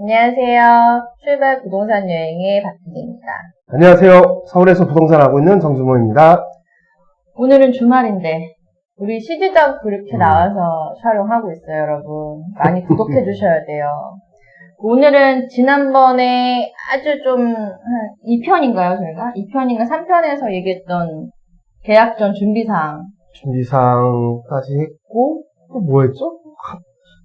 안녕하세요. 출발 부동산 여행의 박희입니다. 안녕하세요. 서울에서 부동산 하고 있는 정주모입니다. 오늘은 주말인데 우리 시즈덕 그렇게 음. 나와서 촬영하고 있어요, 여러분. 많이 구독해 주셔야 돼요. 오늘은 지난번에 아주 좀, 한 2편인가요, 저희가? 2편인가 3편에서 얘기했던 계약 전 준비사항. 준비사항까지 했고, 또 뭐 했죠?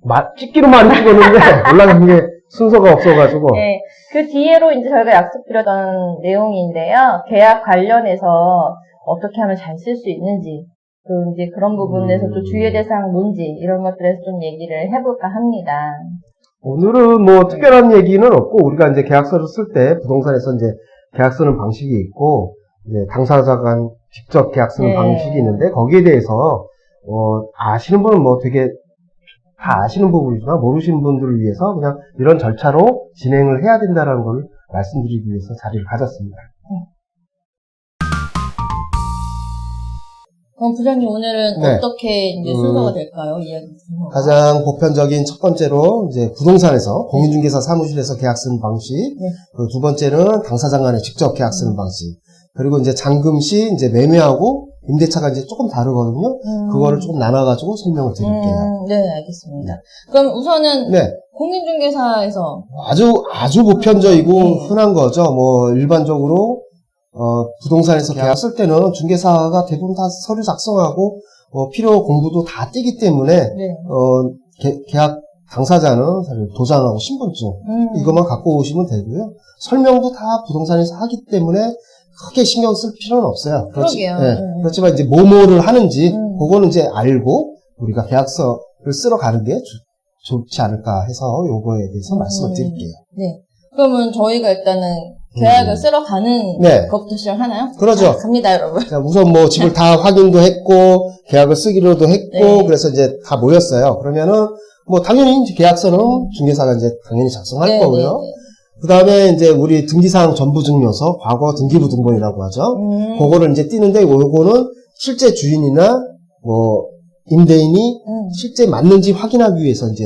마- 찍기로만 찍었는데, 올라간 게 순서가 없어가지고. 네, 그 뒤에로 이제 저희가 약속드렸던 내용인데요. 계약 관련해서 어떻게 하면 잘 쓸 수 있는지, 또 이제 그런 부분에서 또 음. 주의의 대상 뭔지, 이런 것들에서 좀 얘기를 해볼까 합니다. 오늘은 뭐 특별한 얘기는 없고, 우리가 이제 계약서를 쓸 때, 부동산에서 이제 계약 쓰는 방식이 있고, 당사자가 직접 계약 쓰는 네. 방식이 있는데, 거기에 대해서, 어, 아시는 분은 뭐 되게 다 아시는 부분이지만, 모르시는 분들을 위해서 그냥 이런 절차로 진행을 해야 된다는 걸 말씀드리기 위해서 자리를 가졌습니다. 그럼 부장님 오늘은 네. 어떻게 이제 음. 순서가 될까요? 이야기. 가장 보편적인 첫 번째로 이제 부동산에서 공인중개사 사무실에서 계약 쓰는 방식, 네. 그리고 두 번째는 당사자 간에 직접 계약 쓰는 방식, 그리고 이제 잔금 시 이제 매매하고 임대차가 이제 조금 다르거든요. 음. 그거를 조금 나눠가지고 설명을 드릴게요. 음, 네, 알겠습니다. 그럼 우선은 네, 공인중개사에서 아주 아주 보편적이고 네. 흔한 거죠. 뭐 일반적으로 어, 부동산에서 계약 쓸 때는 중개사가 대부분 다 서류 작성하고 어, 필요 공부도 다 띄기 때문에 네. 어, 개- 계약 당사자는 사실 도장하고 신분증 음. 이것만 갖고 오시면 되고요. 설명도 다 부동산에서 하기 때문에 크게 신경 쓸 필요는 없어요. 그러게요. 예, 음. 그렇지만 이제 뭐뭐를 하는지 음. 그거는 이제 알고 우리가 계약서를 쓰러 가는 게 좋- 좋지 않을까 해서 요거에 대해서 말씀을 음. 드릴게요. 네. 그러면 저희가 일단은 계약을 음. 쓰러 가는 네. 것부터 시작하나요? 그러죠. 자, 갑니다, 여러분. 자, 우선 뭐 집을 다 확인도 했고 계약을 쓰기로도 했고 네. 그래서 이제 다 모였어요. 그러면은 뭐 당연히 이제 계약서는 중개사가 이제 당연히 작성할 네, 거고요. 네, 그 다음에 이제 우리 등기사항 전부 증명서, 과거 등기부 등본이라고 하죠. 네. 음. 그거를 이제 띄는데 요거는 실제 주인이나 뭐 임대인이 음. 실제 맞는지 확인하기 위해서 이제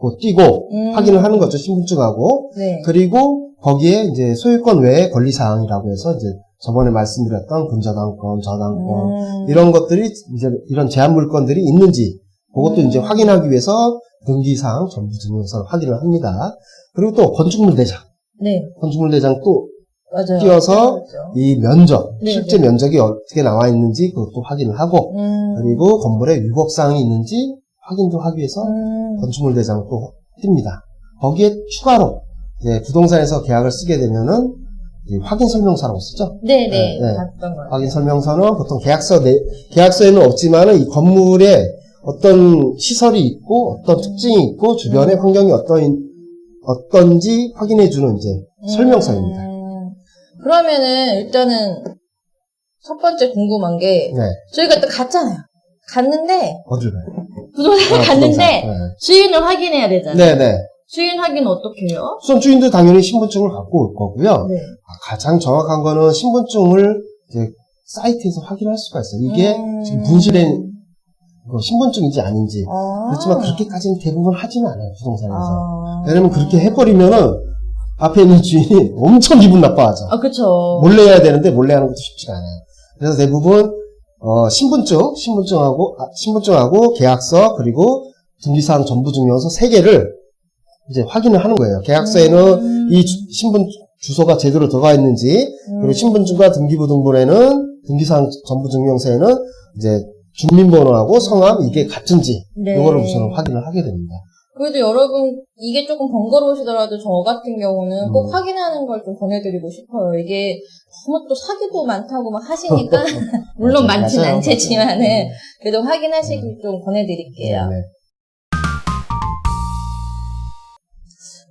그거 띄고 음. 확인을 하는 거죠. 신분증하고. 네. 그리고 거기에 이제 소유권 외의 권리사항이라고 해서 이제 저번에 말씀드렸던 근저당권, 저당권 음. 이런 것들이 이제 이런 제한 물건들이 있는지 그것도 음. 이제 확인하기 위해서 등기사항 전부 증명서를 확인을 합니다. 그리고 또 건축물 대장, 네, 건축물 대장 또 맞아요. 띄워서 그렇죠. 이 면적, 네, 실제 네. 면적이 어떻게 나와 있는지 그것도 확인을 하고, 음. 그리고 건물에 위법사항이 있는지 확인도 하기 위해서 음. 건축물 대장을 또 띱니다. 거기에 추가로 이제 부동산에서 계약을 쓰게 되면은 이 확인 설명서라고 쓰죠. 네, 네. 네, 네. 봤던 거. 확인 설명서는 보통 계약서 내, 계약서에는 없지만은 이 건물에 어떤 시설이 있고 어떤 특징이 있고 주변의 음. 환경이 어떤 어떤지 확인해주는 이제 설명서입니다. 음. 그러면은 일단은 첫 번째 궁금한 게 네, 저희가 또 갔잖아요. 갔는데 어디를 가요? 부동산에 아, 갔는데 부동산. 주인을 확인해야 되잖아요. 네, 네. 주인 확인 어떻게 해요? 우선 주인도 당연히 신분증을 갖고 올 거고요. 네. 아, 가장 정확한 거는 신분증을 이제 사이트에서 확인할 수가 있어요. 이게 음. 지금 분실된 그 신분증인지 아닌지. 아. 그렇지만 그렇게까지는 대부분 하지는 않아요, 부동산에서. 아. 왜냐면 그렇게 해버리면은 앞에 있는 주인이 엄청 기분 나빠하죠. 아, 그쵸. 몰래 해야 되는데 몰래 하는 것도 쉽지가 않아요. 그래서 대부분 어, 신분증, 신분증하고 아, 신분증하고 계약서 그리고 등기사항 전부 증명서 세 개를 이제 확인을 하는 거예요. 계약서에는 음. 이 주- 신분 주소가 제대로 들어가 있는지 그리고 음. 신분증과 등기부 등본에는 등기사항 전부 증명서에는 이제 주민번호하고 성함 이게 같은지 네. 이거를 우선 확인을 하게 됩니다. 그래도 여러분 이게 조금 번거로우시더라도 저 같은 경우는 꼭 음. 확인하는 걸 좀 권해드리고 싶어요. 이게 너무 또 사기도 많다고 막 하시니까 물론. 많진. 않겠지만은 맞아요. 그래도 확인하시기 좀 권해드릴게요. 네,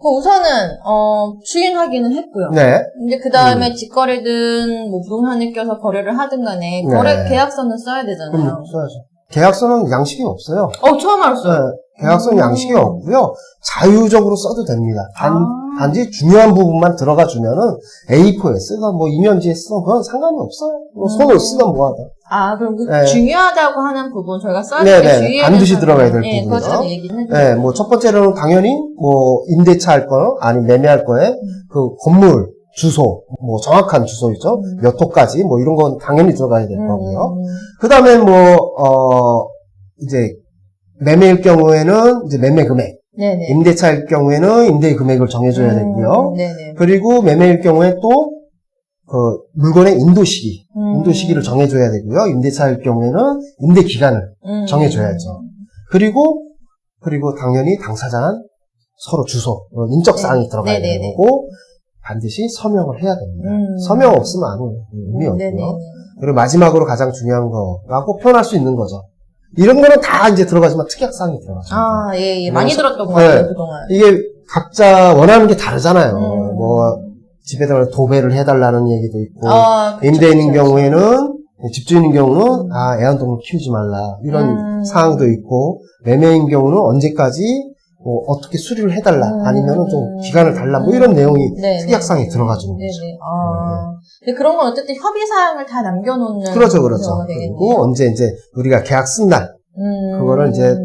그 우선은 어, 확인은 했고요. 네. 이제 그 다음에 직거래든 뭐 부동산에 껴서 거래를 하든 간에 네. 거래 계약서는 써야 되잖아요. 써야죠. 계약서는 양식이 없어요. 어, 처음 알았어요. 네, 계약서는 음. 양식이 없고요. 자유적으로 써도 됩니다. 단, 아. 단지 중요한 부분만 들어가 주면은 A4에 쓰던 뭐 이면지에 쓰던 그건 상관이 없어요. 뭐 손으로 음. 쓰던 뭐하다. 아, 그럼 그 네. 중요하다고 하는 부분 저희가 써야 네, 될 네. 주의해야 반드시 되는 들어가야. 될 예, 얘기는 해주세요. 네, 뭐 첫 번째로는 당연히 뭐 임대차 할 거, 아니 매매할 거에 음. 그 건물 주소, 뭐 정확한 주소 있죠. 음. 몇 호까지 뭐 이런 건 당연히 들어가야 될 거고요. 음. 그 다음에 뭐, 어, 이제 매매일 경우에는 이제 매매 금액, 네네. 임대차일 경우에는 임대 금액을 정해줘야 되고요. 음, 네네. 그리고 매매일 경우에 또, 그, 물건의 인도 시기, 음. 인도 시기를 정해줘야 되고요. 임대차일 경우에는 임대 기간을. 음. 정해줘야죠. 그리고, 그리고 당연히 당사자는 서로 주소, 어, 인적 사항이 네. 들어가야. 되는 거고, 반드시 서명을 해야 됩니다. 음. 서명 없으면 아무 의미 음, 없고요. 네네네. 그리고 마지막으로 가장 중요한 거라고 표현할 수 있는 거죠. 이런 거는 다 이제 들어가지만 특약사항이 들어가죠. 아, 예, 예. 많이 그래서- 들었던 것 같아요, 네. 그동안. 이게 각자 원하는 게 다르잖아요. 음. 뭐 집에다가 도배를 해달라는 얘기도 있고 아, 그쵸, 임대인인 그쵸, 경우에는 집주인인 경우는 음. 아 애완동물 키우지 말라 이런 음. 사항도 있고 매매인 경우는 언제까지 뭐 어떻게 수리를 해달라 음. 아니면은 좀 기간을 달라 뭐 이런 내용이 네, 특약사항에 네. 들어가 주는 네네. 거죠. 아. 근데 그런 건 어쨌든 협의 사항을 다 남겨놓는. 그렇죠, 그렇죠. 그리고. 언제 이제 우리가 계약 쓴날 음. 그거를 이제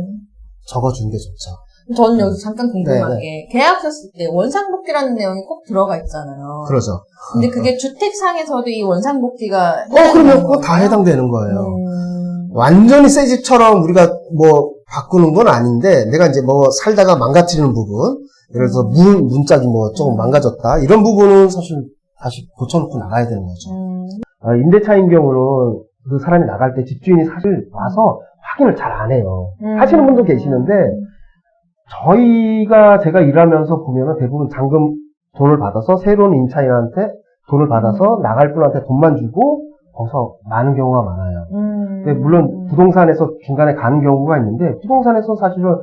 적어주는 게 좋죠. 저는 여기서 잠깐 궁금한 네, 네. 게 계약서 쓸때 원상복귀라는 내용이 꼭 들어가 있잖아요. 그러죠. 근데 그게 주택상에서도 이 원상복귀가 어 그러면 그거 다 해당되는 거예요. 음. 완전히 새 집처럼 우리가 뭐 바꾸는 건 아닌데 내가 이제 뭐 살다가 망가뜨리는 부분 예를 들어서 문 문짝이 뭐 조금 음. 망가졌다 이런 부분은 사실 다시 고쳐놓고 나가야 되는 거죠. 음. 아, 임대차인 경우는 그 사람이 나갈 때 집주인이 사실 와서 확인을 잘 안 해요. 음. 하시는 분도 계시는데 저희가 제가 일하면서 보면은 대부분 잔금 돈을 받아서 새로운 임차인한테 돈을 받아서 나갈 분한테 돈만 주고 거기서 많은 경우가 많아요. 음. 근데 물론 부동산에서 중간에 가는 경우가 있는데 부동산에서 사실은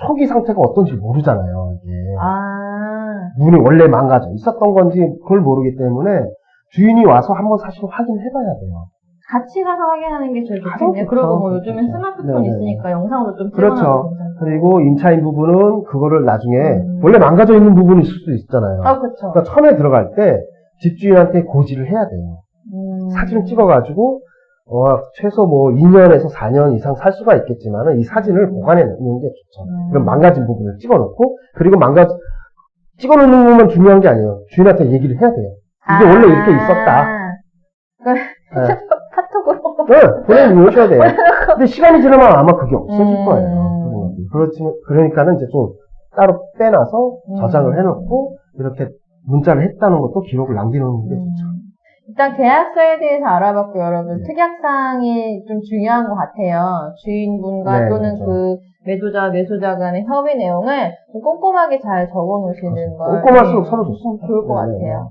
초기 상태가 어떤지 모르잖아요. 이게 아. 문이 원래 망가져 있었던 건지 그걸 모르기 때문에 주인이 와서 한번 사실 확인해봐야 돼요. 같이 가서 확인하는 게 제일 좋겠네요. 그리고 뭐 요즘엔 그렇죠. 스마트폰 네네. 있으니까 영상으로 좀 그렇죠. 그리고 임차인 부분은 그거를 나중에 음. 원래 망가져 있는 부분이 있을 수도 있잖아요. 아, 그쵸. 그러니까 처음에 들어갈 때 집주인한테 고지를 해야 돼요. 음. 사진을 찍어가지고 어, 최소 뭐 2년에서 4년 이상 살 수가 있겠지만 이 사진을 보관해 놓는 게 좋죠. 음. 그럼 망가진 부분을 찍어 놓고 그리고 망가 찍어 놓는 것만 중요한 게 아니에요. 주인한테 얘기를 해야 돼요. 이게 원래 이렇게 있었다. 그 네. 카톡으로. 네, 보내놓으셔야 돼요. 근데 시간이 지나면 아마 그게 없어질 음. 거예요. 그렇지, 그러니까는 이제 좀 따로 빼놔서 음. 저장을 해놓고 이렇게 문자를 했다는 것도 기록을 남겨놓는 게 좋죠. 음. 일단 계약서에 대해서 알아봤고 여러분 네. 특약사항이 좀 중요한 것 같아요. 주인분과 네, 또는 그렇죠. 그 매도자 매수자 간의 협의 내용을 좀 꼼꼼하게 잘 적어놓으시는 걸 꼼꼼할수록 네, 서로 좋습니다. 좋을 것 네, 네, 같아요.